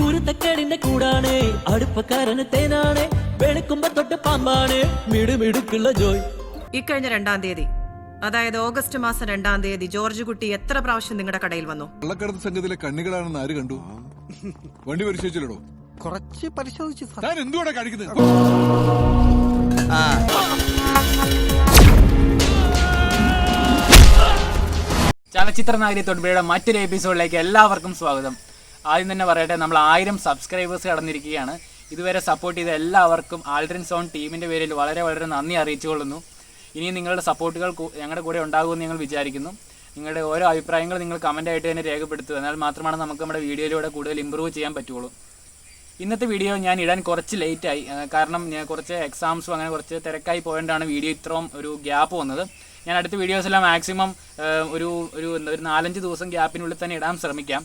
കുരുത്തക്കേടിന്റെ കൂടാണ്. അടുപ്പക്കാരന് തേനാണ്. വെളുക്കുമ്പോ തൊട്ട് പാമ്പാണ്. മിടുമിടുക്കുള്ള ജോയ്. ഇക്കഴിഞ്ഞ രണ്ടാം തീയതി അതായത് ഓഗസ്റ്റ് മാസം രണ്ടാം തീയതി ജോർജ് കുട്ടി എത്ര പ്രാവശ്യം നിങ്ങളുടെ കടയിൽ വന്നു? കള്ളക്കടത്ത് സംഘത്തിലെ കണ്ണികളാണെന്ന് ആര് കണ്ടു? വണ്ടി പരിശോധിച്ചില്ലടോ? കുറച്ച് പരിശോധിച്ചു ഞാൻ എന്തുകൂടെ കാണിക്കുന്നത് ചലച്ചിത്ര നഗരി തൊടുപുഴയുടെ മറ്റൊരു എപ്പിസോഡിലേക്ക് എല്ലാവർക്കും സ്വാഗതം. ആദ്യം തന്നെ പറയട്ടെ നമ്മൾ ആയിരം സബ്സ്ക്രൈബേഴ്സ് കടന്നിരിക്കുകയാണ്. ഇതുവരെ സപ്പോർട്ട് ചെയ്ത എല്ലാവർക്കും ആൾഡ്രിൻ സോൺ ടീമിന്റെ പേരിൽ വളരെ വളരെ നന്ദി അറിയിച്ചുകൊള്ളുന്നു. ഇനിയും നിങ്ങളുടെ സപ്പോർട്ടുകൾ ഞങ്ങളുടെ കൂടെ ഉണ്ടാകുമെന്ന് ഞങ്ങൾ വിചാരിക്കുന്നു. നിങ്ങളുടെ ഓരോ അഭിപ്രായങ്ങൾ നിങ്ങൾ കമന്റായിട്ട് തന്നെ രേഖപ്പെടുത്തുക. എന്നാൽ മാത്രമാണ് നമുക്ക് നമ്മുടെ വീഡിയോയിലൂടെ കൂടുതൽ ഇമ്പ്രൂവ് ചെയ്യാൻ പറ്റുള്ളൂ. ഇന്നത്തെ വീഡിയോ ഞാൻ ഇടാൻ കുറച്ച് ലേറ്റായി കാരണം ഞാൻ കുറച്ച് എക്സാംസും അങ്ങനെ കുറച്ച് തിരക്കായി പോയതുകൊണ്ടാണ് വീഡിയോ ഇത്രയും ഒരു ഗ്യാപ്പ് വന്നത്. ഞാൻ അടുത്ത വീഡിയോസെല്ലാം മാക്സിമം ഒരു ഒരു എന്താ ഒരു നാലഞ്ച് ദിവസം ഗ്യാപ്പിനുള്ളിൽ തന്നെ ഇടാൻ ശ്രമിക്കാം.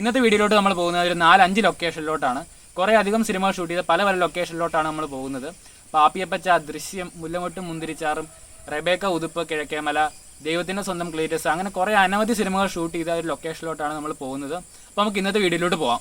ഇന്നത്തെ വീഡിയോയിലോട്ട് നമ്മൾ പോകുന്നത് ഒരു നാലഞ്ച് ലൊക്കേഷനിലോട്ടാണ് കുറേ അധികം സിനിമ ഷൂട്ട് ചെയ്ത പല പല ലൊക്കേഷനിലോട്ടാണ് നമ്മൾ പോകുന്നത്. പാപ്പിയപ്പച്ച ദൃശ്യം മുല്ലമൊട്ടും മുന്തിരിച്ചാറും റെബേക്ക ഉതുപ്പ് കിഴക്കേമല ദൈവത്തിന്റെ സ്വന്തം ക്ലീറ്റസ് അങ്ങനെ കുറേ അനവധി സിനിമകൾ ഷൂട്ട് ചെയ്ത ഒരു ലൊക്കേഷനിലോട്ടാണ് നമ്മൾ പോകുന്നത്. അപ്പോൾ നമുക്ക് ഇന്നത്തെ വീഡിയോയിലോട്ട് പോവാം.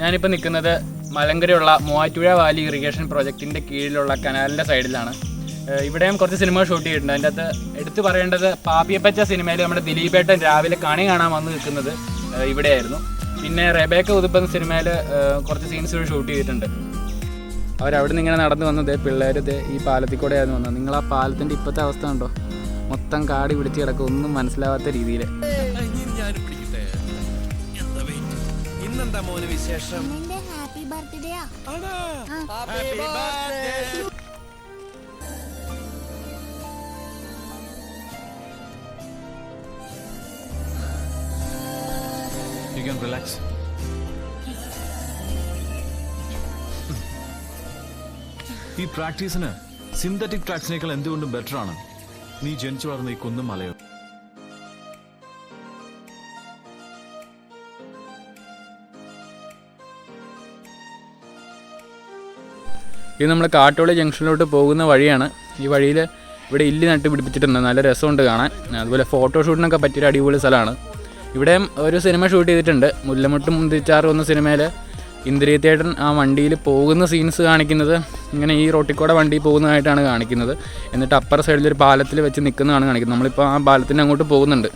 ഞാനിപ്പോൾ നിൽക്കുന്നത് മലങ്കരയുള്ള മൂവാറ്റുപുഴ വാലി ഇറിഗേഷൻ പ്രോജക്റ്റിന്റെ കീഴിലുള്ള കനാലിന്റെ സൈഡിലാണ്. ഇവിടെയും കുറച്ച് സിനിമ ഷൂട്ട് ചെയ്തിട്ടുണ്ട്. അതിന്റെ അകത്ത് എടുത്തു പറയേണ്ടത് പാപ്പിയപ്പച്ച സിനിമയിൽ നമ്മുടെ ദിലീപേട്ടൻ രാവിലെ കണി കാണാൻ വന്ന് നിൽക്കുന്നത് ഇവിടെയായിരുന്നു. പിന്നെ റെബേക്ക ഉതുപ്പൻ സിനിമയിൽ കുറച്ച് സീൻസ് ഷൂട്ട് ചെയ്തിട്ടുണ്ട്. അവരവിടെ നിന്ന് ഇങ്ങനെ നടന്നു വന്നത് പിള്ളേർ ഈ പാലത്തിൽ കൂടെ ആയിരുന്നു വന്നത്. നിങ്ങൾ ആ പാലത്തിന്റെ ഇപ്പോഴത്തെ അവസ്ഥ ഉണ്ടോ മൊത്തം കാടി പിടിച്ച് കിടക്കും. ഒന്നും മനസ്സിലാവാത്ത രീതിയിൽ ഇന്നെന്താ മോന് വിശേഷം? You can relax. ഈ പ്രാക്ടീസിന് സിന്തറ്റിക് ട്രാക്സിനേക്കാൾ എന്തുകൊണ്ടും ബെറ്റർ ആണ്. നീ ജനിച്ചു വളർന്ന ഈ കുന്നും മലയും ഇത് നമ്മൾ കാട്ടോളി ജംഗ്ഷനിലോട്ട് പോകുന്ന വഴിയാണ്. ഈ വഴിയിൽ ഇവിടെ ഇല്ലി നട്ട് പിടിപ്പിച്ചിട്ടുണ്ട്. നല്ല രസമുണ്ട് കാണാൻ. അതുപോലെ ഫോട്ടോഷൂട്ടിനൊക്കെ പറ്റിയൊരു അടിപൊളി സ്ഥലമാണ്. ഇവിടെ ഒരു സിനിമ ഷൂട്ട് ചെയ്തിട്ടുണ്ട്. മുല്ലമുട്ടും മുന്തിച്ചാറും എന്ന സിനിമയിൽ ഇന്ദ്രിയത്തേട്ടൻ ആ വണ്ടിയിൽ പോകുന്ന സീൻസ് കാണിക്കുന്നത്. ഇങ്ങനെ ഈ റോട്ടിക്കൂടെ വണ്ടി പോകുന്നതായിട്ടാണ് കാണിക്കുന്നത്. എന്നിട്ട് അപ്പർ സൈഡിൽ ഒരു പാലത്തിൽ വെച്ച് നിൽക്കുന്നതാണ് കാണിക്കുന്നത്. നമ്മളിപ്പോൾ ആ പാലത്തിന്റെ അങ്ങോട്ട് പോകുന്നുണ്ട്.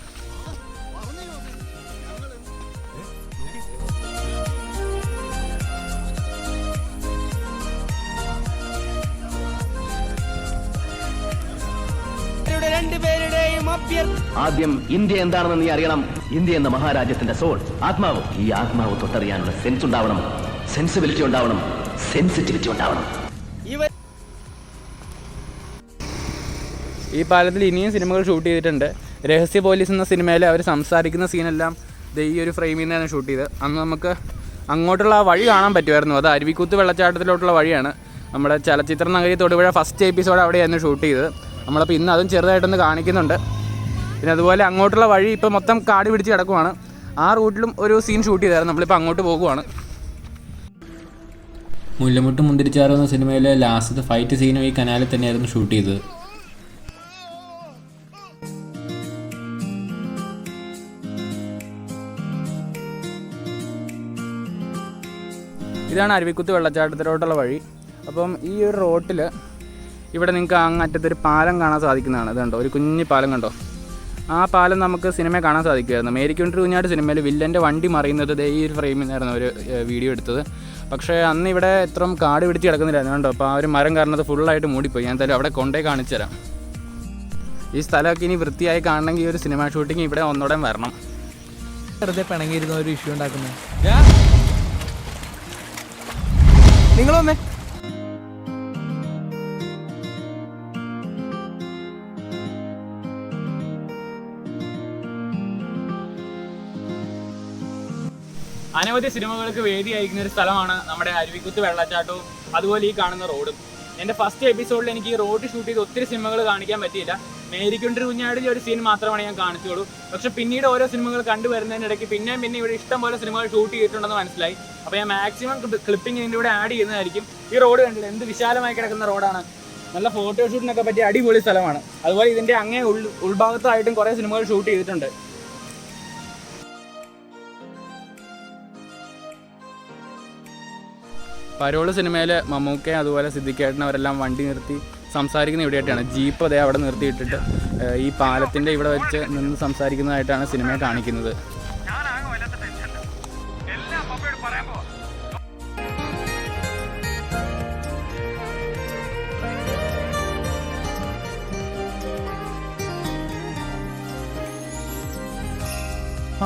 ആദ്യം ഇന്ത്യ എന്താണെന്ന് നീ അറിയണം. ഇന്ത്യ എന്ന മഹാരാജ്യത്തിന്റെ സോൾ ആത്മാവ്. ഈ ആത്മാവ് തൊട്ടറിയാനുള്ള സെൻസ് ഉണ്ടാവണം. സെൻസിബിലിറ്റി ഉണ്ടാവണം. സെൻസിറ്റിവിറ്റി ഉണ്ടാവണം. ഈ പാലത്തിൽ ഇനിയും സിനിമകൾ ഷൂട്ട് ചെയ്തിട്ടുണ്ട്. രഹസ്യ പോലീസ് എന്ന സിനിമയിൽ അവർ സംസാരിക്കുന്ന സീനെല്ലാം ഈ ഒരു ഫ്രെയിമിൽ നിന്നാണ് ഷൂട്ട് ചെയ്തത്. അന്ന് നമുക്ക് അങ്ങോട്ടുള്ള ആ വഴി കാണാൻ പറ്റുമായിരുന്നു. അത് അരുവിക്കുത്ത് വെള്ളച്ചാട്ടത്തിലോട്ടുള്ള വഴിയാണ്. നമ്മുടെ ചലച്ചിത്ര നഗരി തൊടുപുഴ ഫസ്റ്റ് എപ്പിസോഡ് അവിടെയായിരുന്നു ഷൂട്ട് ചെയ്തത്. നമ്മളപ്പോൾ ഇന്ന് അതും ചെറുതായിട്ടൊന്ന് കാണിക്കുന്നുണ്ട്. പിന്നെ അതുപോലെ അങ്ങോട്ടുള്ള വഴി ഇപ്പോൾ മൊത്തം കാട് പിടിച്ച് കിടക്കുവാണ്. ആ റൂട്ടിലും ഒരു സീൻ ഷൂട്ട് ചെയ്തായിരുന്നു. നമ്മളിപ്പോൾ അങ്ങോട്ട് പോകുവാണ്. മുല്ലമുട്ട് മുന്തിരിച്ചാറ് എന്ന സിനിമയിലെ ലാസ്റ്റ് ഫൈറ്റ് സീനും ഈ കനാലിൽ തന്നെയായിരുന്നു ഷൂട്ട് ചെയ്തത്. ഇതാണ് അരുവിക്കുത്ത് വെള്ളച്ചാട്ടത്തിലോട്ടുള്ള വഴി. അപ്പം ഈ ഒരു റോട്ടിൽ ഇവിടെ നിങ്ങൾക്ക് അങ്ങറ്റത്തൊരു പാലം കാണാൻ സാധിക്കുന്നതാണ്. ഇത് കണ്ടോ ഒരു കുഞ്ഞു പാലം കണ്ടോ? ആ പാലം നമുക്ക് സിനിമ കാണാൻ സാധിക്കുമായിരുന്നു. മേരിക്കുണ്ടി കുഞ്ഞാട് സിനിമയിൽ വില്ലന്റെ വണ്ടി മറിയുന്നത് ദേ ഈ ഒരു ഫ്രെയിമിൽ നിന്നായിരുന്നു ഒരു വീഡിയോ എടുത്തത്. പക്ഷേ അന്ന് ഇവിടെ ഇത്രയും കാട് പിടിച്ച് കിടക്കുന്നില്ലായിരുന്നു കണ്ടോ? അപ്പോൾ ആ ഒരു മരം കാരണം അത് ഫുള്ളായിട്ട് മൂടിപ്പോയി. ഞാൻ എന്തായാലും അവിടെ കൊണ്ടേ കാണിച്ചു തരാം. ഈ സ്ഥലമൊക്കെ ഇനി വൃത്തിയായി കാണണമെങ്കിൽ ഈ ഒരു സിനിമ ഷൂട്ടിംഗ് ഇവിടെ ഒന്നുകൂടെ വരണം. വെറുതെ പിണങ്ങിയിരുന്ന ഒരു ഇഷ്യൂ ഉണ്ടാക്കുന്നത്. നിങ്ങൾ അനവധി സിനിമകൾക്ക് വേദി അയക്കുന്ന ഒരു സ്ഥലമാണ് നമ്മുടെ അരുവിക്കുത്ത് വെള്ളച്ചാട്ടവും അതുപോലെ ഈ കാണുന്ന റോഡും. എന്റെ ഫസ്റ്റ് എപ്പിസോഡിൽ എനിക്ക് ഈ റോഡ് ഷൂട്ട് ചെയ്ത് ഒത്തിരി സിനിമകൾ കാണിക്കാൻ പറ്റിയില്ല. മേരിക്കുണ്ടൊരു കുഞ്ഞാടിലെ ഒരു സീൻ മാത്രമാണ് ഞാൻ കാണിച്ചുള്ളൂ. പക്ഷെ പിന്നീട് ഓരോ സിനിമകൾ കണ്ടുവരുന്നതിനിടയ്ക്ക് പിന്നെയും പിന്നെ ഇവിടെ ഇഷ്ടം പോലെ സിനിമകൾ ഷൂട്ട് ചെയ്തിട്ടുണ്ടെന്ന് മനസ്സിലായി. അപ്പോൾ ഞാൻ മാക്സിമം ക്ലിപ്പിംഗ് ഇതിന്റെ കൂടെ ആഡ് ചെയ്യുന്നതായിരിക്കും. ഈ റോഡ് കണ്ടില്ല? എന്ത് വിശാലമായി കിടക്കുന്ന റോഡാണ് നല്ല ഫോട്ടോഷൂട്ടിനൊക്കെ പറ്റിയ അടിപൊളി സ്ഥലമാണ്. അതുപോലെ ഇതിന്റെ അങ്ങേ ഉൾ ഉൾഭാഗത്തായിട്ടും കുറേ സിനിമകൾ ഷൂട്ട് ചെയ്തിട്ടുണ്ട്. പരോൾ സിനിമയിലെ മമ്മൂക്കെ അതുപോലെ സിദ്ധിക്കേട്ടൻ അവരെല്ലാം വണ്ടി നിർത്തി സംസാരിക്കുന്ന ഇവിടെയായിട്ടാണ്. ജീപ്പ് അതേ അവിടെ നിർത്തിയിട്ടിട്ട് ഈ പാലത്തിന്റെ ഇവിടെ വെച്ച് നിന്ന് സംസാരിക്കുന്നതായിട്ടാണ് സിനിമ കാണിക്കുന്നത്.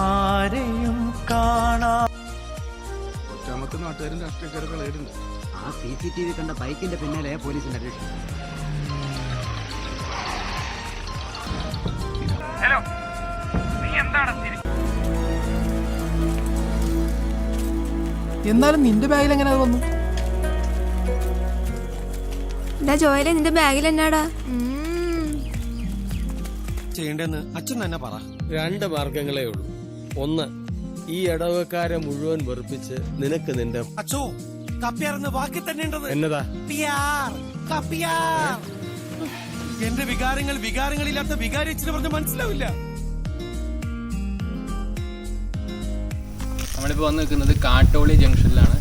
ആരെയും കാണാ നാട്ടുകാരും രാഷ്ട്രീയക്കാരും കളയിടുണ്ട് ആ സി സി ടി വി കണ്ട ബൈക്കിന്റെ പിന്നാലെ പോലീസിന്റെ അന്വേഷണം. എന്നാലും നിന്റെ ബാഗിൽ എങ്ങനെ അത് വന്നു? എന്താ ജോയലെ നിന്റെ ബാഗിൽ എന്നാടാ? ചെയ്യേണ്ടെന്ന് അച്ഛൻ തന്നെ പറ. രണ്ട് മാർഗങ്ങളേ ഉള്ളൂ. ഒന്ന് ഈ ഇടവക്കാരെ മുഴുവൻ വെറുപ്പിച്ച് നിനക്ക് നിന്റെ അച്ചോ കപ്പിയാർന്ന് വാക്കി തന്നെ എന്നതാ? എന്റെ വികാരങ്ങൾ വികാരങ്ങളില്ലാത്ത വികാരി ഇച്ചിരി പറഞ്ഞ് മനസ്സിലാവില്ല. നമ്മളിപ്പോൾ വന്ന് നിൽക്കുന്നത് കാട്ടോളി ജംഗ്ഷനിലാണ്.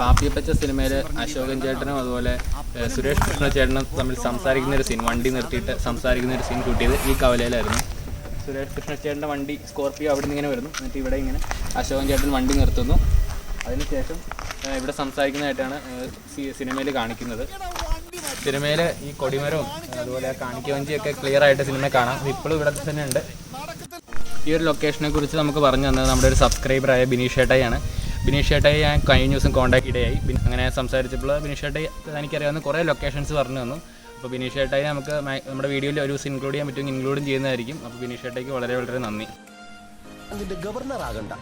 പാപ്പിയപ്പച്ച സിനിമയിലെ അശോകൻ ചേട്ടനും അതുപോലെ സുരേഷ് കൃഷ്ണ ചേട്ടനും തമ്മിൽ സംസാരിക്കുന്ന ഒരു സീൻ വണ്ടി നിർത്തിയിട്ട് സംസാരിക്കുന്ന ഒരു സീൻ കൂട്ടിയത് ഈ കവലയിലായിരുന്നു. സുരേഷ് കൃഷ്ണ ചേട്ടന്റെ വണ്ടി സ്കോർപ്പിയോ അവിടെ നിന്ന് ഇങ്ങനെ വരുന്നു. എന്നിട്ട് ഇവിടെ ഇങ്ങനെ അശോകൻ ചേട്ടൻ വണ്ടി നിർത്തുന്നു. അതിനുശേഷം ഇവിടെ സംസാരിക്കുന്നതായിട്ടാണ് സിനിമയിൽ കാണിക്കുന്നത്. സിനിമയിൽ ഈ കൊടിമരവും അതുപോലെ കാണിക്കവഞ്ചിയൊക്കെ ക്ലിയർ ആയിട്ട് സിനിമ കാണാം. ഇപ്പോഴും ഇവിടെ തന്നെ ഉണ്ട് ഈ ഒരു ലൊക്കേഷനെ കുറിച്ച് നമുക്ക് പറഞ്ഞു തന്നത് നമ്മുടെ ഒരു സബ്സ്ക്രൈബറായ ബിനീഷ് ഏട്ടായിയാണ്. ബിനീഷ് ഏട്ടായി ഞാൻ കഴിഞ്ഞ ദിവസം കോൺടാക്ട് ഇടയായി. അങ്ങനെ സംസാരിച്ചപ്പോൾ ബിനീഷ് ഏട്ടായി എനിക്കറിയാവുന്ന കുറേ ലൊക്കേഷൻസ് പറഞ്ഞു തന്നു. അപ്പോൾ ബിനീഷ് ഏട്ടായി നമുക്ക് നമ്മുടെ വീഡിയോയിൽ ഒരു ദിവസം ഇൻക്ലൂഡ് ചെയ്യാൻ പറ്റുമെങ്കിൽ ഇൻക്ലൂഡും ചെയ്യുന്നതായിരിക്കും. അപ്പോൾ ബിനീഷ് ഏട്ടായിക്ക് വളരെ വളരെ നന്ദി. അതിന്റെ ഗവർണർ ആകണ്ട.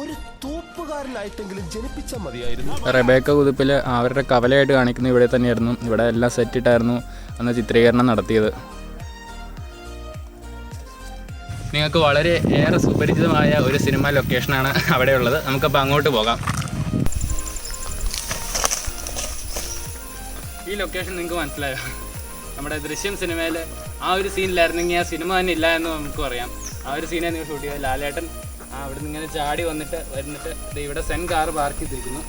ഒരു തൂപ്പുകാരനായിട്ടെങ്കിലും ജനിപ്പിച്ചാൽ മതിയായിരുന്നു. റബേക്ക കുതിപ്പിൽ അവരുടെ കവലയായിട്ട് കാണിക്കുന്ന ഇവിടെ തന്നെയായിരുന്നു. ഇവിടെ എല്ലാം സെറ്റിട്ടായിരുന്നു അന്ന് ചിത്രീകരണം നടത്തിയത്. നിങ്ങൾക്ക് വളരെ ഏറെ സുപരിചിതമായ ഒരു സിനിമ ലൊക്കേഷനാണ് അവിടെയുള്ളത് നമുക്കപ്പോൾ അങ്ങോട്ട് പോകാം. ഈ ലൊക്കേഷൻ നിങ്ങൾക്ക് മനസ്സിലായോ? നമ്മുടെ ദൃശ്യം സിനിമയിൽ ആ ഒരു സീനിലായിരുന്നെങ്കിൽ ആ സിനിമ തന്നെ ഇല്ല എന്ന് നമുക്ക് പറയാം. ആ ഒരു സീനെ നിങ്ങൾ ഷൂട്ട് ചെയ്തത് ലാലേട്ടൻ അവിടെ നിന്ന് ഇങ്ങനെ ചാടി വന്നിട്ട് വരുന്നിട്ട് ഇവിടെ സെൻ കാർ പാർക്ക് ചെയ്തിരിക്കുന്നു.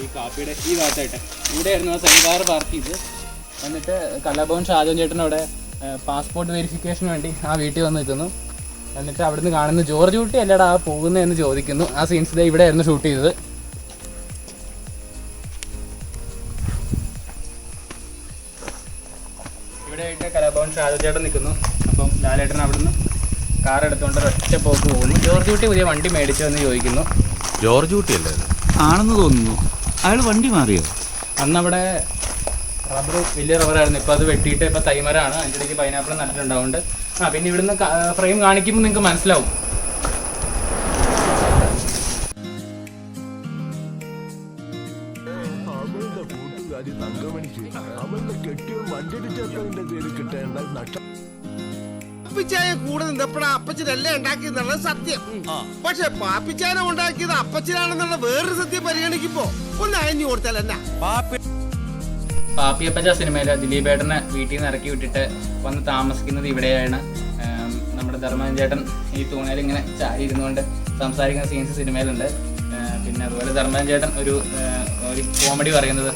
ഈ കാപ്പിയുടെ ഈ ഭാഗത്തായിട്ട്. ഇവിടെയായിരുന്നു ആ സെൻ കാർ പാർക്ക് ചെയ്ത്. എന്നിട്ട് കലാഭവൻ ഷാജോൻ ചേട്ടൻ അവിടെ പാസ്പോർട്ട് വെരിഫിക്കേഷന് വേണ്ടി ആ വീട്ടിൽ വന്ന് നിൽക്കുന്നു. എന്നിട്ട് അവിടുന്ന് കാണുന്ന ജോർജ് കുട്ടി അല്ലടാ പോകുന്നതെന്ന് ചോദിക്കുന്നു. ആ സീൻസ് ഇവിടെ ഇവിടെയായിരുന്നു ഷൂട്ട് ചെയ്തത്. ഇവിടെ ആയിട്ട് കലാഭവൻ ഷാജേട്ടൻ നിൽക്കുന്നു. അപ്പം ലാലേട്ടൻ അവിടുന്ന് കാർ എടുത്തുകൊണ്ട് ഒറ്റ പോക്ക് പോകുന്നു. ജോർജ് കുട്ടി പുതിയ വണ്ടി മേടിച്ചോ എന്ന് ചോദിക്കുന്നു. ജോർജ് കുട്ടിയല്ലേ ആണെന്ന് തോന്നുന്നു. അയാൾ വണ്ടി മാറിയോ? അന്നവിടെ റബ്ബർ വലിയ റബ്ബറായിരുന്നു. ഇപ്പോൾ അത് വെട്ടിയിട്ട് ഇപ്പോൾ തൈമരാണ്. അതിന്റെ ഇടയ്ക്ക് പൈനാപ്പിൾ നട്ടിട്ടുണ്ടാവുന്നുണ്ട്. ആ പിന്നെ ഇവിടുന്ന് ഫ്രെയിം കാണിക്കുമ്പോൾ നിങ്ങൾക്ക് മനസ്സിലാവും. സത്യം. പക്ഷെ പാപ്പിച്ചാനെ ഉണ്ടാക്കിയത് അപ്പച്ചനാണെന്നുള്ള വേറൊരു സത്യം പരിഗണിക്കുമ്പോ ഒന്ന് അയഞ്ഞു കൊടുത്താൽ എന്നാ? പാപ്പി പാപ്പിയപ്പച്ച സിനിമയിൽ ദിലീപേട്ടനെ വീട്ടിൽ നിന്ന് ഇറക്കി വിട്ടിട്ട് വന്ന് താമസിക്കുന്നത് ഇവിടെയാണ്. നമ്മുടെ ധർമ്മൻ ചേട്ടൻ ഈ തൂണയിൽ ഇങ്ങനെ ചാരി ഇരുന്നുകൊണ്ട് സംസാരിക്കുന്ന സീൻസ് സിനിമയിലുണ്ട്. പിന്നെ അതുപോലെ ധർമ്മൻ ചേട്ടൻ ഒരു ഒരു കോമഡി പറയുന്നത്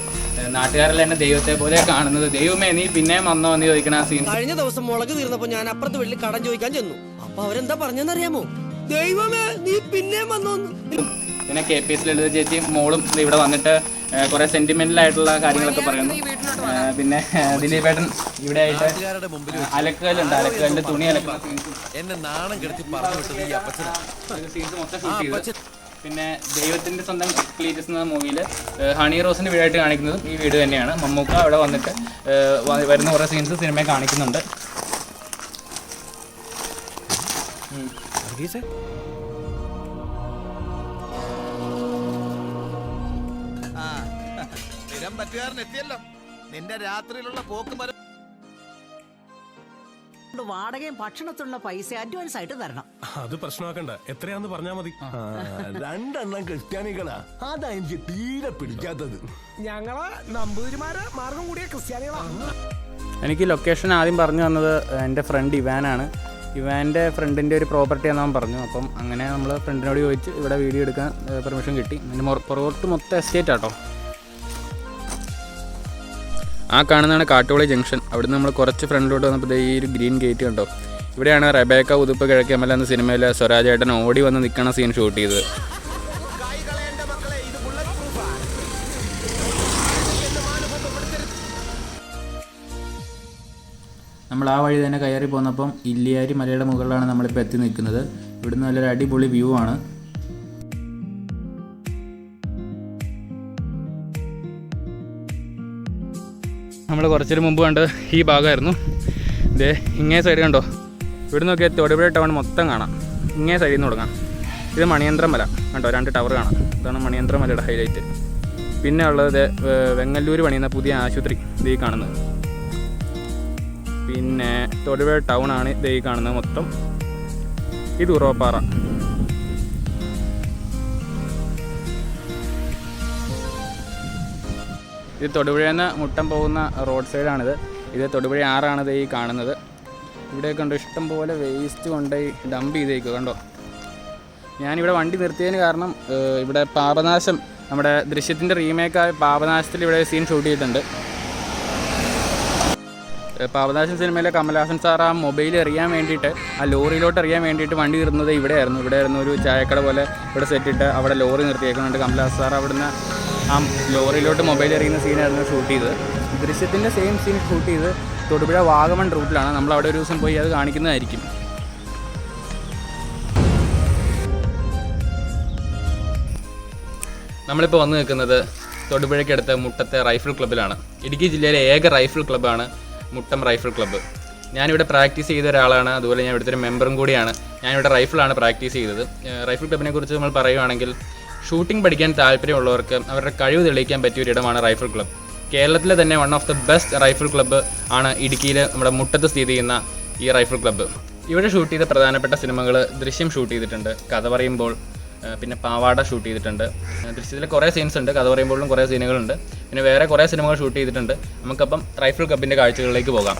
നാട്ടുകാരെല്ലാം എന്നെ ദൈവത്തെ പോലെ കാണുന്നത്. ദൈവമേ നീ പിന്നെ വന്നോ എന്ന് ചോദിക്കണ ആ സീൻ കഴിഞ്ഞ ദിവസം മുളക് തീർന്നപ്പോ ഞാൻ അപ്പുറത്ത് വീട്ടിൽ കടം ചോദിക്കാൻ ചെന്നു. അപ്പൊ അവരെന്താ പറഞ്ഞെന്നറിയാമോ? ദൈവമേ നീ പിന്നെ വന്നോന്ന് പിന്നെ കെ പി എസ് ലളിത ചേച്ചി മോളും ഇവിടെ വന്നിട്ട് കുറെ സെന്റിമെന്റൽ ആയിട്ടുള്ള കാര്യങ്ങളൊക്കെ പറയുന്നു. പിന്നെ ദിലീപ് ദിലീപേട്ടൻ ഇവിടെ ആയിട്ട് അലക്കുകല്ലുണ്ട് അലക്കുകല്ലിന്റെ തുണി അലക്കുന്ന സീൻസും നാണം കെടുത്തി പറഞ്ഞു വിട്ടത് ഈ അപ്പച്ചനാ. സീൻസ് മൊത്തം ഷൂട്ട് ചെയ്ത്. പിന്നെ ദൈവത്തിന്റെ സ്വന്തം ക്ലീറ്റസ് എന്ന മൂവിയിൽ ഹണി റോസിന്റെ വീടായിട്ട് കാണിക്കുന്നതും ഈ വീട് തന്നെയാണ്. മമ്മൂക്ക അവിടെ വന്നിട്ട് വരുന്ന കുറേ സീൻസ് സിനിമയെ കാണിക്കുന്നുണ്ട്. സ്ഥിരം പറ്റുകാരൻ എത്തിയല്ലോ. നിന്റെ രാത്രിയിലുള്ള പോക്ക് മരം വാടകയും ഭക്ഷണത്തിനുള്ള പൈസ അഡ്വാൻസ് ആയിട്ട് തരണം. അത് പ്രശ്നമാക്കണ്ട. എത്രയാന്ന് പറഞ്ഞാ മതി. രണ്ടെണ്ണം ക്രിസ്ത്യാനികളാ. അതാ എനിക്ക് തീരെ പിടിക്കാത്തത്. ഞങ്ങളെ നമ്പൂതിരിമാര് മാർഗം കൂടിയ ക്രിസ്ത്യാനികളാണ് എനിക്ക് ലൊക്കേഷൻ ആദ്യം പറഞ്ഞു തന്നത് എന്റെ ഫ്രണ്ട് ഇവാനാണ്. ഇവാന്റെ ഫ്രണ്ടിന്റെ ഒരു പ്രോപ്പർട്ടി ആണെന്ന് പറഞ്ഞു. അപ്പം അങ്ങനെ നമ്മൾ ഫ്രണ്ടിനോട് ചോദിച്ച് ഇവിടെ വീഡിയോ എടുക്കാൻ പെർമിഷൻ കിട്ടി. അതിന്റെ പുറകോട്ട് മൊത്തം എസ്റ്റേറ്റ് ആട്ടോ. ആ കാണുന്നതാണ് കാട്ടുവളി ജംഗ്ഷൻ അവിടുന്ന് നമ്മൾ കുറച്ച് ഫ്രണ്ടിലോട്ട് വന്നപ്പോൾ ഈ ഒരു ഗ്രീൻ ഗേറ്റ് കണ്ടോ? ഇവിടെയാണ് റബേക്ക ഉതുപ്പ് കിഴക്കേ അമല എന്ന സിനിമയിൽ സ്വരാജേട്ടൻ ഓടി വന്ന് നിൽക്കണ സീൻ ഷൂട്ട് ചെയ്തത്. നമ്മൾ ആ വഴി തന്നെ കയറി പോന്നപ്പം ഇല്ലിയാരി മലയുടെ മുകളിലാണ് നമ്മളിപ്പോൾ എത്തി നിൽക്കുന്നത്. ഇവിടുന്ന് നല്ലൊരു അടിപൊളി വ്യൂ ആണ്. നമ്മൾ കുറച്ചൊരു മുമ്പ് കണ്ട് ഈ ഭാഗമായിരുന്നു. ഇതേ ഇങ്ങേ സൈഡ് കണ്ടോ? ഇവിടെ നോക്കിയാൽ തൊടുപുഴ ടൗൺ മൊത്തം കാണാം. ഇങ്ങേ സൈഡിൽ നിന്ന് തുടങ്ങാം. ഇത് മണിയന്ത്ര മല കണ്ടോ? രണ്ട് ടവർ കാണാം. ഇതാണ് മണിയന്ത്ര മലയുടെ ഹൈലൈറ്റ് പിന്നെ ഉള്ളത് വെങ്ങല്ലൂർ പണിയുന്ന പുതിയ ആശുപത്രി ഇത് ഈ കാണുന്നത്. പിന്നെ തൊടുപുഴ ടൗൺ ആണ് ഇത് കാണുന്നത് മൊത്തം. ഇത് ഉറവപ്പാറ. ഇത് തൊടുപുഴയിൽ നിന്ന് മുട്ടം പോകുന്ന റോഡ് സൈഡാണിത് ഇത് തൊടുപുഴ ആറാണ് ഇത് ഈ കാണുന്നത്. ഇവിടെ കണ്ടോ ഇഷ്ടം പോലെ വേസ്റ്റ് കൊണ്ടുപോയി ഡംപ് ചെയ്തേക്കുക കണ്ടോ? ഞാനിവിടെ വണ്ടി നിർത്തിയതിന് കാരണം ഇവിടെ പാപനാശം നമ്മുടെ ദൃശ്യത്തിന്റെ റീമേക്കായ പാപനാശത്തിൽ ഇവിടെ സീൻ ഷൂട്ട് ചെയ്തിട്ടുണ്ട്. പാപനാശം സിനിമയിലെ കമലഹാസൻ സാർ ആ മൊബൈൽ എറിയാൻ വേണ്ടിയിട്ട് ആ ലോറിയിലോട്ട് എറിയാൻ വേണ്ടിയിട്ട് വണ്ടി നിർത്തുന്നത് ഇവിടെയായിരുന്നു. ഇവിടെ ആയിരുന്നു ഒരു ചായക്കട പോലെ ഇവിടെ സെറ്റിട്ട് അവിടെ ലോറി നിർത്തിയേക്കുന്നുണ്ട്. കമലഹാസൻ സാർ അവിടുന്ന് ആ ലോറിയിലോട്ട് മൊബൈൽ എറിയുന്ന സീനായിരുന്നു ഷൂട്ട് ചെയ്തത്. ദൃശ്യത്തിന്റെ സെയിം സീൻ ഷൂട്ട് ചെയ്ത് തൊടുപുഴ വാഗമൺ റൂട്ടിലാണ് നമ്മൾ അവിടെ ഒരു ദിവസം പോയി അത് കാണിക്കുന്നതായിരിക്കും. നമ്മളിപ്പോൾ വന്നു നിൽക്കുന്നത് തൊടുപുഴയ്ക്കടുത്ത് മുട്ടത്തെ റൈഫിൾ ക്ലബ്ബിലാണ് ഇടുക്കി ജില്ലയിലെ ഏക റൈഫിൾ ക്ലബ്ബാണ് മുട്ടം റൈഫിൾ ക്ലബ്ബ്. ഞാനിവിടെ പ്രാക്ടീസ് ചെയ്ത ഒരാളാണ് അതുപോലെ ഞാൻ ഇവിടുത്തെ ഒരു മെമ്പറും കൂടിയാണ്. ഞാനിവിടെ റൈഫിളാണ് പ്രാക്ടീസ് ചെയ്തത്. റൈഫിൾ ക്ലബിനെ കുറിച്ച് നമ്മൾ പറയുകയാണെങ്കിൽ ഷൂട്ടിംഗ് പഠിക്കാൻ താല്പര്യമുള്ളവർക്ക് അവരുടെ കഴിവ് തെളിയിക്കാൻ പറ്റിയ ഒരു ഇടമാണ് റൈഫിൾ ക്ലബ്ബ്. കേരളത്തിലെ തന്നെ one of the best rifle club ആണ് ഇടുക്കിയിൽ നമ്മുടെ മുട്ടത്ത് സ്ഥിതി ചെയ്യുന്ന ഈ റൈഫിൾ ക്ലബ്ബ്. ഇവിടെ ഷൂട്ട് ചെയ്ത പ്രധാനപ്പെട്ട സിനിമകൾ ദൃശ്യം ഷൂട്ട് ചെയ്തിട്ടുണ്ട്. കഥ പറയുമ്പോൾ പിന്നെ പാവാട ഷൂട്ട് ചെയ്തിട്ടുണ്ട്. ദൃശ്യത്തിൽ കുറേ സീൻസ് ഉണ്ട്. കഥ പറയുമ്പോഴും കുറേ സീനുകളുണ്ട്. പിന്നെ വേറെ കുറേ സിനിമകൾ ഷൂട്ട് ചെയ്തിട്ടുണ്ട്. നമുക്കപ്പം റൈഫിൾ കപ്പിന്റെ കാഴ്ചകളിലേക്ക് പോകാം.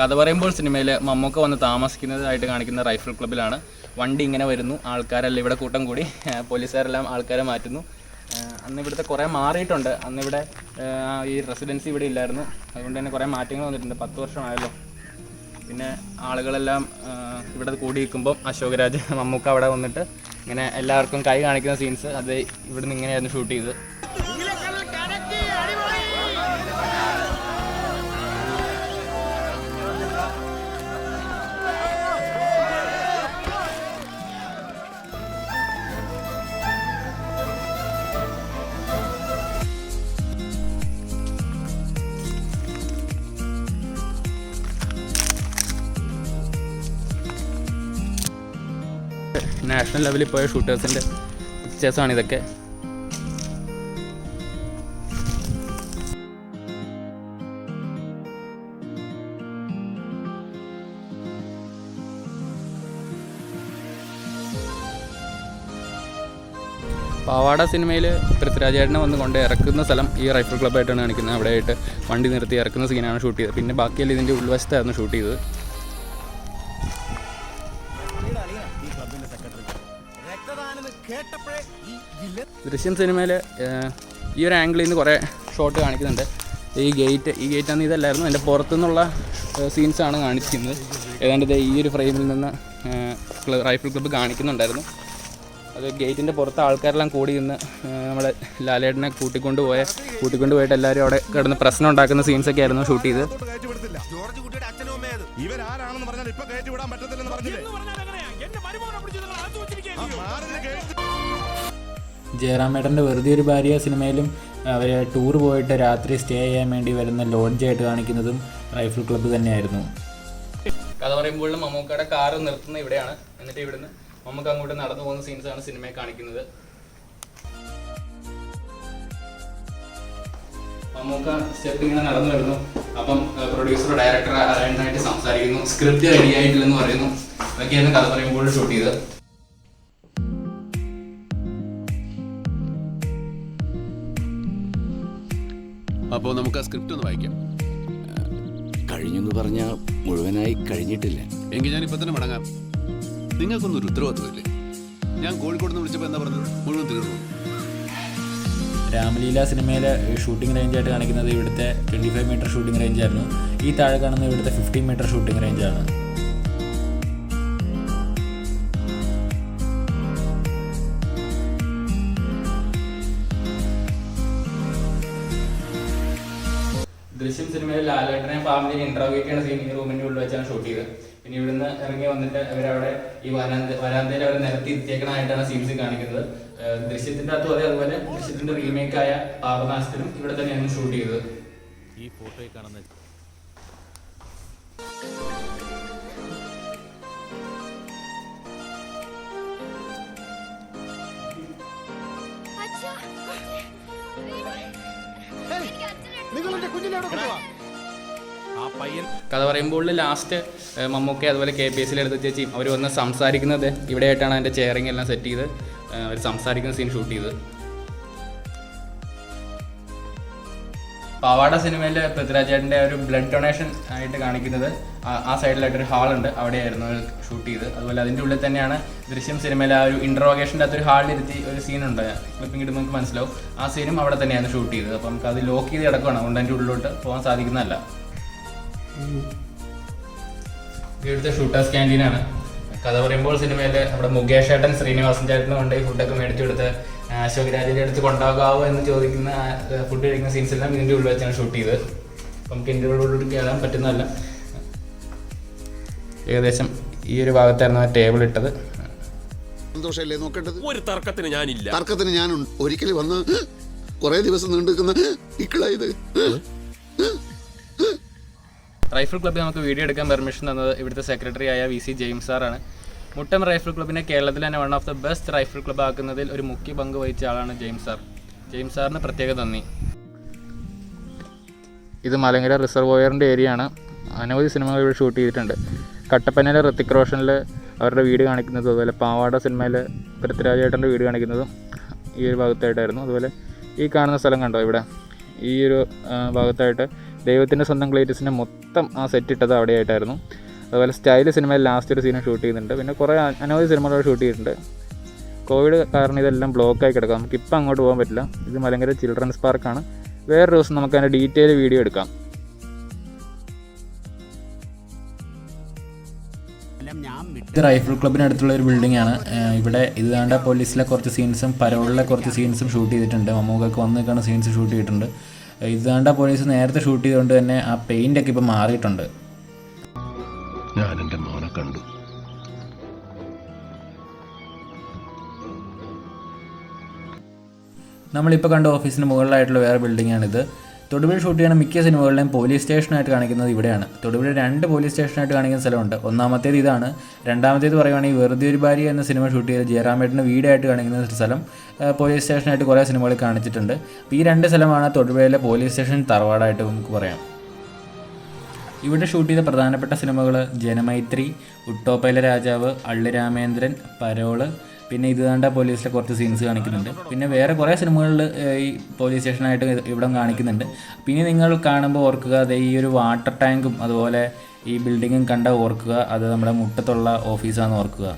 കഥ പറയുമ്പോൾ സിനിമയിൽ മമ്മൂക്ക വന്ന് താമസിക്കുന്നതായിട്ട് കാണിക്കുന്ന റൈഫിൾ ക്ലബിലാണ് വണ്ടി ഇങ്ങനെ വരുന്നു. ആൾക്കാരെല്ലാം ഇവിടെ കൂട്ടം കൂടി. പോലീസുകാരെല്ലാം ആൾക്കാരെ മാറ്റുന്നു. അന്ന് ഇവിടുത്തെ കുറേ മാറിയിട്ടുണ്ട്. അന്ന് ഇവിടെ ഈ റെസിഡൻസി ഇവിടെ ഇല്ലായിരുന്നു. അതുകൊണ്ട് തന്നെ കുറേ മാറ്റങ്ങൾ വന്നിട്ടുണ്ട്. പത്ത് വർഷമായല്ലോ. പിന്നെ ആളുകളെല്ലാം ഇവിടെ കൂടി നിൽക്കുമ്പോൾ അശോക് രാജ് മമ്മൂക്ക അവിടെ വന്നിട്ട് ഇങ്ങനെ എല്ലാവർക്കും കൈ കാണിക്കുന്ന സീൻസ് അത് ഇവിടുന്ന് ഇങ്ങനെയായിരുന്നു ഷൂട്ട് ചെയ്തത്. നാഷണൽ ലെവലിൽ പോയ ഷൂട്ടേഴ്സിന്റെ പിക്ചേഴ്സാണ് ഇതൊക്കെ. പാവാട സിനിമയിൽ പൃഥ്വിരാജേട്ടനെ വന്ന് കൊണ്ട് ഇറക്കുന്ന സ്ഥലം ഈ റൈഫിൾ ക്ലബ്ബായിട്ടാണ് കാണിക്കുന്നത്. അവിടെയായിട്ട് വണ്ടി നിർത്തി ഇറക്കുന്ന സീനാണ് ഷൂട്ട് ചെയ്തത്. പിന്നെ ബാക്കിയെല്ലാം ഇതിന്റെ ഉൾവശത്തായിരുന്നു ഷൂട്ട് ചെയ്തത്. ദൃശ്യം സിനിമയിൽ ഈ ഒരു ആംഗിളിൽ നിന്ന് കുറേ ഷോട്ട് കാണിക്കുന്നുണ്ട്. ഈ ഗേറ്റ് ഈ ഗേറ്റ് അന്ന് ഇതല്ലായിരുന്നു. എന്റെ പുറത്തുനിന്നുള്ള സീൻസാണ് കാണിച്ചിരിക്കുന്നത്. ഏതാണ്ട് ഈ ഒരു ഫ്രെയിമിൽ നിന്ന് റൈഫിൾ ക്ലബ്ബ് കാണിക്കുന്നുണ്ടായിരുന്നു. അത് ഗേറ്റിന്റെ പുറത്ത് ആൾക്കാരെല്ലാം കൂടി നിന്ന് നമ്മൾ നമ്മുടെ ലാലേട്ടനെ കൂട്ടിക്കൊണ്ട് പോയ കൂട്ടിക്കൊണ്ട് പോയിട്ട് എല്ലാവരും അവിടെ കിടന്ന് പ്രശ്നം ഉണ്ടാക്കുന്ന സീൻസൊക്കെ ആയിരുന്നു ഷൂട്ട് ചെയ്ത് ഇവരാരാണെന്ന് പറഞ്ഞാൽ ഇപ്പൊ കയറ്റി വിടാൻ പറ്റത്തില്ലെന്ന് പറഞ്ഞില്ലേ? ജയറാമേട്ടന്റെ വെറുതെ ഒരു ഭാര്യ സിനിമയിലും അവർ ടൂർ പോയിട്ട് രാത്രി സ്റ്റേ ചെയ്യാൻ വേണ്ടി വരുന്ന ലോഡ്ജായിട്ട് കാണിക്കുന്നതും റൈഫിൾ ക്ലബ്ബ് തന്നെയായിരുന്നു. കഥ പറയുമ്പോഴും മമ്മൂക്കയുടെ കാറ് നിർത്തുന്ന ഇവിടെയാണ്. എന്നിട്ട് ഇവിടുന്ന് മമ്മൂക്ക അങ്ങോട്ട് നടന്നു പോകുന്ന സീൻസാണ് സിനിമയെ കാണിക്കുന്നത്. മമ്മൂക്ക സ്റ്റെപ്പ് ഇങ്ങനെ നടന്നു വരുന്നു. അപ്പം പ്രൊഡ്യൂസർ ഡയറക്ടർ ആരായിട്ട് സംസാരിക്കുന്നു. സ്ക്രിപ്റ്റ് റെഡി ആയിട്ടില്ലെന്ന് പറയുന്നു. ഇതൊക്കെയാണ് കഥ പറയുമ്പോൾ ഷൂട്ട് ചെയ്തത്. അപ്പോ നമുക്ക് ആ സ്ക്രിപ്റ്റ് ഒന്ന് വായിക്കാം. കഴിഞ്ഞെന്ന് പറഞ്ഞ മുഴുവനായി കഴിഞ്ഞിട്ടില്ല. എങ്കിൽ ഞാൻ ഇപ്പൊ തന്നെ മടങ്ങാം. നിങ്ങൾക്കൊന്നും ഒരു ഉത്തരവാദിത്വമില്ലേ ഞാൻ കോഴിക്കോട് നിന്ന് വിളിച്ചപ്പോൾ എന്താ പറഞ്ഞത്? മുഴുവൻ തീർന്നു. രാമലീല സിനിമയിലെ ഷൂട്ടിംഗ് റേഞ്ച് ആയിട്ട് കാണിക്കുന്നത് ഇവിടുത്തെ twenty five metre shooting range ആയിരുന്നു. ഈ താഴെ കാണുന്നത് ഇവിടുത്തെ ഫിഫ്റ്റീൻ മീറ്റർ ഷൂട്ടിംഗ് റേഞ്ചാണ് സിനിമയിൽ ലാലേട്ടനെ ഫാമിലിനെ ഇന്റർവ്യൂ ചെയ്യുന്ന സീൻ ഈ റൂമിന്റെ ഉള്ളിൽ വെച്ചാണ് ഷൂട്ട് ചെയ്തത്. പിന്നെ ഇവിടുന്ന് ഇറങ്ങി വന്നിട്ട് അവരവിടെ ഈ വരാന്ത വരാന്തയിൽ അവർ നിരത്തി ഇരുത്തിയേക്കണായിട്ടാണ് സീൻസ് കാണിക്കുന്നത്. ദൃശ്യത്തിന്റെ അകത്തും അതെ അതുപോലെ ദൃശ്യത്തിന്റെ റീമേക്ക് ആയ പാപനാശത്തിനും ഇവിടെ തന്നെയാണ് ഷൂട്ട് ചെയ്തത്. ഈ ഫോട്ടോയിൽ കാണുന്ന നിങ്ങൾ എന്റെ കുഞ്ഞിനെ എവിടെ കൊണ്ടുപോവാ ആ പയ്യൻ കഥ പറയുമ്പോൾ ലാസ്റ്റ് മമ്മൂക്കെ അതുപോലെ കെ പി എസിൽ എടുത്ത് ചേച്ചി അവർ വന്ന് സംസാരിക്കുന്നത് ഇവിടെയായിട്ടാണ് അതിന്റെ ചെയറിങ് എല്ലാം സെറ്റ് ചെയ്ത് അവർ സംസാരിക്കുന്ന സീൻ ഷൂട്ട് ചെയ്തത് പാവാട സിനിമയിൽ പൃഥ്വിരാജേട്ടന്റെ ഒരു ബ്ലഡ് ഡൊണേഷൻ ആയിട്ട് കാണിക്കുന്നത് ആ- സൈഡിലായിട്ട് ഒരു ഹാളുണ്ട്. അവിടെയായിരുന്നു ഷൂട്ട് ചെയ്ത്. അതുപോലെ അതിന്റെ ഉള്ളിൽ തന്നെയാണ് ദൃശ്യം സിനിമയിൽ ആ ഒരു ഇൻട്രോഗേഷന്റെ അകത്തൊരു ഹാളിലിരുത്തി ഒരു സീനുണ്ട് ക്ലിപ്പിംഗ് ഇടുമ്പോൾ നമുക്ക് മനസ്സിലാവും. ആ സീനും അവിടെ തന്നെയാണ് ഷൂട്ട് ചെയ്തത്. അപ്പോൾ നമുക്ക് അത് ലോക്ക് ചെയ്ത് കിടക്കുകയാണ് അതുകൊണ്ട് അതിന്റെ ഉള്ളിലോട്ട് പോകാൻ സാധിക്കുന്നതല്ല. ഇവിടുത്തെ ഷൂട്ടേഴ്സ് ക്യാന്റീനാണ് കഥ പറയുമ്പോൾ സിനിമയിൽ നമ്മുടെ മുകേഷ് ഏട്ടൻ ശ്രീനിവാസൻ ചേട്ടനും കൊണ്ട് ഈ ഫുഡൊക്കെ മേടിച്ചു കൊടുത്ത് അശോക് രാജിന്റെ അടുത്ത് കൊണ്ടാകാവോ എന്ന് ചോദിക്കുന്ന ഫുഡ് കഴിക്കുന്ന സീൻസ് എല്ലാം ഇതിന്റെ ഉള്ളിൽ വെച്ചാണ് ഷൂട്ട് ചെയ്തത്. അപ്പം നമുക്ക് ഇതിന്റെ ഉള്ളിൽ കയറാൻ പറ്റുന്നതല്ല. ഏകദേശം ഈ ഒരു ഭാഗത്തായിരുന്നു ആ ടേബിൾ ഇട്ടത്. സന്തോഷമല്ലേ നോക്കേണ്ടത്? ഒരു തർക്കത്തിന് ഞാനില്ല. തർക്കത്തിന് ഞാൻ ഒരിക്കലും വന്ന് കുറെ ദിവസം നീണ്ടു നിൽക്കുന്ന ഇക്കളായത് റൈഫിൾ ക്ലബ്ബിൽ നമുക്ക് വീഡിയോ എടുക്കാൻ പെർമിഷൻ തന്നത് ഇവിടുത്തെ സെക്രട്ടറി ആയ വി സി ജെയിംസ് സാറാണ്. മുട്ടം റൈഫിൾ ക്ലബിനെ കേരളത്തിൽ തന്നെ one of the best rifle club ആക്കുന്നതിൽ ഒരു മുഖ്യ പങ്ക് വഹിച്ച ആളാണ് ജെയിംസ് സാർ. ജെയിംസ് സാറിന് പ്രത്യേക നന്ദി. ഇത് മലങ്കര റിസർവോയറിന്റെ ഏരിയ ആണ്. അനവധി സിനിമകൾ ഇവിടെ ഷൂട്ട് ചെയ്തിട്ടുണ്ട്. കട്ടപ്പനയിലെ ഋത്തിക് റോഷനിൽ അവരുടെ വീട് കാണിക്കുന്നതും അതുപോലെ പാവാട സിനിമയിൽ പൃഥ്വിരാജേട്ടന്റെ വീട് കാണിക്കുന്നതും ഈ ഒരു ഭാഗത്തായിട്ടായിരുന്നു. അതുപോലെ ഈ കാണുന്ന സ്ഥലം കണ്ടോ ഇവിടെ? ഈ ഒരു ഭാഗത്തായിട്ട് ദൈവത്തിന്റെ സ്വന്തം ക്ലേറ്റസിന്റെ മൊത്തം ആ സെറ്റ് ഇട്ടത് അവിടെയായിട്ടായിരുന്നു. അതുപോലെ സ്റ്റൈൽ സിനിമയിൽ ലാസ്റ്റ് ഒരു സീനും ഷൂട്ട് ചെയ്യുന്നുണ്ട് പിന്നെ കുറേ അനവധി സിനിമകൾ ഷൂട്ട് ചെയ്തിട്ടുണ്ട്. കോവിഡ് കാരണം ഇതെല്ലാം ബ്ലോക്കായി കിടക്കാം. നമുക്ക് ഇപ്പം അങ്ങോട്ട് പോകാൻ പറ്റില്ല. ഇത് മലങ്കര ചിൽഡ്രൻസ് പാർക്കാണ് വേറൊരു ദിവസം നമുക്ക് അതിന്റെ ഡീറ്റെയിൽ വീഡിയോ എടുക്കാം. റൈഫിൾ ക്ലബിനടുത്തുള്ള ഒരു ബിൽഡിംഗ് ആണ്. ഇവിടെ ഇത് വേണ്ട പോലീസിലെ കുറച്ച് സീൻസും പരോളിലെ കുറച്ച് സീൻസും ഷൂട്ട് ചെയ്തിട്ടുണ്ട്. മമ്മൂക്കൊക്കെ വന്ന് നിൽക്കുന്ന സീൻസ് ഷൂട്ട് ചെയ്തിട്ടുണ്ട്. ഏഹ് ഇത് വേണ്ട പോലീസ് നേരത്തെ ഷൂട്ട് ചെയ്തുകൊണ്ട് തന്നെ ആ പെയിന്റ് ഒക്കെ ഇപ്പോൾ മാറിയിട്ടുണ്ട്. ഞാൻ എന്റെ മോനെ കണ്ടു. നമ്മളിപ്പോൾ കണ്ട ഓഫീസിന് മുകളിലായിട്ടുള്ള വേറെ ബിൽഡിംഗ് ആണിത് തൊടുപുഴ ഷൂട്ട് ചെയ്യുന്ന മിക്ക സിനിമകളിലെയും പോലീസ് സ്റ്റേഷനായിട്ട് കാണിക്കുന്നത് ഇവിടെയാണ്. തൊടുപുഴ രണ്ട് പോലീസ് സ്റ്റേഷനായിട്ട് കാണിക്കുന്ന സ്ഥലമുണ്ട്. ഒന്നാമത്തേത് ഇതാണ്. രണ്ടാമത്തേത് പറയുകയാണെങ്കിൽ വെറുതെ ഒരു ഭാര്യ എന്ന സിനിമ ഷൂട്ട് ചെയ്ത ജയറാമേട്ടിന്റെ വീടായിട്ട് കാണിക്കുന്ന സ്ഥലം പോലീസ് സ്റ്റേഷനായിട്ട് കുറേ സിനിമകളിൽ കാണിച്ചിട്ടുണ്ട്. ഈ രണ്ട് സ്ഥലമാണ് തൊടുപുഴയിലെ പോലീസ് സ്റ്റേഷൻ തറവാടായിട്ട് നമുക്ക് പറയാം. ഇവിടെ ഷൂട്ട് ചെയ്ത പ്രധാനപ്പെട്ട സിനിമകൾ ജനമൈത്രി ഉട്ടോപ്പയിലെ രാജാവ് അള്ളി രാമേന്ദ്രൻ പരോൾ പിന്നെ ഇത് കണ്ട പോലീസിലെ കുറച്ച് സീൻസ് കാണിക്കുന്നുണ്ട്. പിന്നെ വേറെ കുറേ സിനിമകളിൽ ഈ പോലീസ് സ്റ്റേഷനായിട്ട് ഇവിടം കാണിക്കുന്നുണ്ട്. പിന്നെ നിങ്ങൾ കാണുമ്പോൾ ഓർക്കുക അത് ഈ ഒരു വാട്ടർ ടാങ്കും അതുപോലെ ഈ ബിൽഡിങ്ങും കണ്ട ഓർക്കുക അത് നമ്മുടെ മുട്ടത്തുള്ള ഓഫീസാണെന്ന് ഓർക്കുക.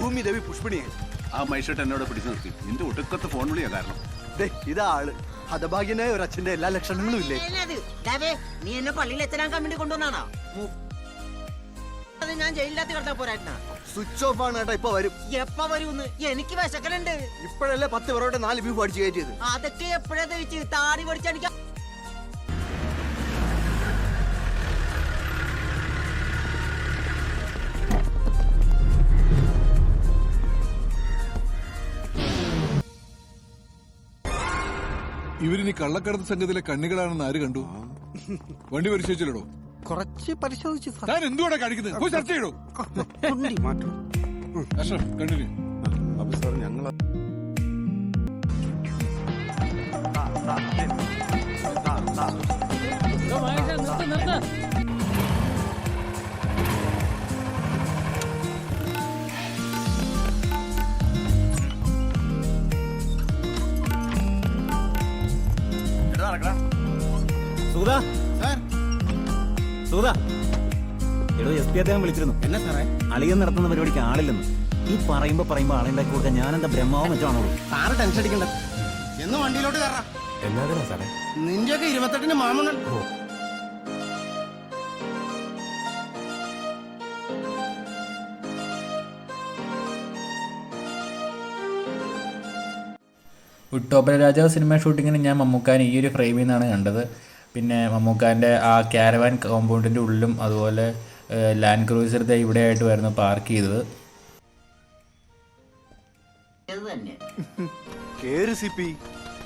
ഭൂമി ദേവി പുഷ്പിണിയെ. ആ മൈഷട്ട് എന്നോട് പിടിച്ചു നിർത്തി. നിന്റെ ഒടുക്കത്തെ ഫോൺ വിളിയാ കാരണം. ഇതാ ആൾ. ഹതഭാഗ്യനായ ഒരു അച്ഛന്റെ എല്ലാ ലക്ഷണങ്ങളും ഇല്ലേ? നീ എന്നെ പള്ളിയിൽ എത്തനാക്കാൻ വേണ്ടി കൊണ്ടുവന്നാണോ? ഞാൻ ജയിലിനകത്ത് കിടത്താൻ പോരായിരുന്ന? സ്വിച്ച് ഓഫ് ആണ് കേട്ടോ ഇപ്പൊ വരും. എപ്പ വരും എനിക്ക് വിശക്കലുണ്ട്. ഇപ്പോഴല്ലേ പത്ത് പേരോടെ നാല് ബീഫ് അടിച്ചു കയറ്റിയത്. അതൊക്കെ എപ്പോഴാ കഴിച്ച് താടി പഠിച്ചടിക്ക ഇവരിനി കള്ളക്കടത്ത് സംഘത്തിലെ കണ്ണികളാണെന്ന് ആര് കണ്ടു? വണ്ടി പരിശോധിച്ചില്ലടോ? കുറച്ച് പരിശോധിച്ചു ഞാൻ എന്തുകൂടെ കാണിക്കുന്നത് പോയി ചർച്ച ചെയ്യടോ. അഷ്റഫ് കണ്ടിന്യൂ സാർ ഞങ്ങൾ സൂതാ സൂതാ എടോ എസ് പി അദ്ദേഹം വിളിച്ചിരുന്നു. എന്നെ സാറേ? അളിയൻ നടത്തുന്ന പരിപാടിക്ക് ആളില്ലെന്ന്. ഈ പറയുമ്പോ പറയുമ്പോ ആളുണ്ടാക്കി കൊടുക്കാൻ ഞാൻ എന്താ ബ്രഹ്മാവും വെച്ചാണോ സാറ് ടെൻഷൻ അടിക്കണ്ട. എന്ന് വണ്ടിയിലോട്ട് കയറാം. എന്നാ സാറേ? നിന്റെയൊക്കെ ഇരുപത്തെട്ടിന് മാമണ്ണൻ ഉട്ടോപ്പന രാജാവ് സിനിമ ഷൂട്ടിങ്ങിന് ഞാൻ മമ്മൂക്കാൻ ഈ ഒരു ഫ്രെയിമിൽ നിന്നാണ് കണ്ടത്. പിന്നെ മമ്മൂക്കാന്റെ ആ ക്യാരവാൻ കോമ്പൗണ്ടിന്റെ ഉള്ളിലും അതുപോലെ ലാൻഡ് ക്രൂസർ ദേ ഇവിടെ ആയിട്ട് വരുന്നു പാർക്ക് ചെയ്തത്.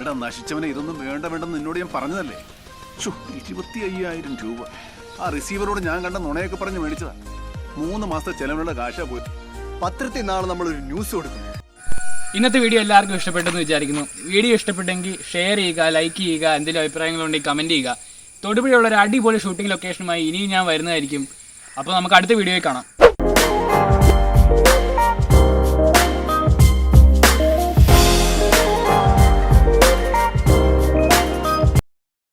എടാ നശിച്ചവനെ ഇതൊന്നും വേണ്ട വേണ്ടെന്ന് നിന്നോട് ഞാൻ പറഞ്ഞതല്ലേ? ഇരുപത്തി അയ്യായിരം രൂപ. ആ റിസീവറോട് ഞാൻ കണ്ട നുണയൊക്കെ പറഞ്ഞ് മേടിച്ചതാ. മൂന്ന് മാസത്തെ ചെലവിനുള്ള കാശാ പോയി പത്രത്തിൽ നാളെ നമ്മളൊരു ന്യൂസ് കൊടുക്കും ഇന്നത്തെ വീഡിയോ എല്ലാവർക്കും ഇഷ്ടപ്പെട്ടെന്ന് വിചാരിക്കുന്നു. വീഡിയോ ഇഷ്ടപ്പെട്ടെങ്കിൽ ഷെയർ ചെയ്യുക ലൈക്ക് ചെയ്യുക എന്തെങ്കിലും അഭിപ്രായങ്ങളുണ്ടെങ്കിൽ കമന്റ് ചെയ്യുക. തൊടുപുഴയുള്ള ഒരു അടിപൊളി ഷൂട്ടിംഗ് ലൊക്കേഷനുമായി ഇനിയും ഞാൻ വരുന്നതായിരിക്കും. അപ്പോൾ നമുക്ക് അടുത്ത വീഡിയോയിൽ കാണാം.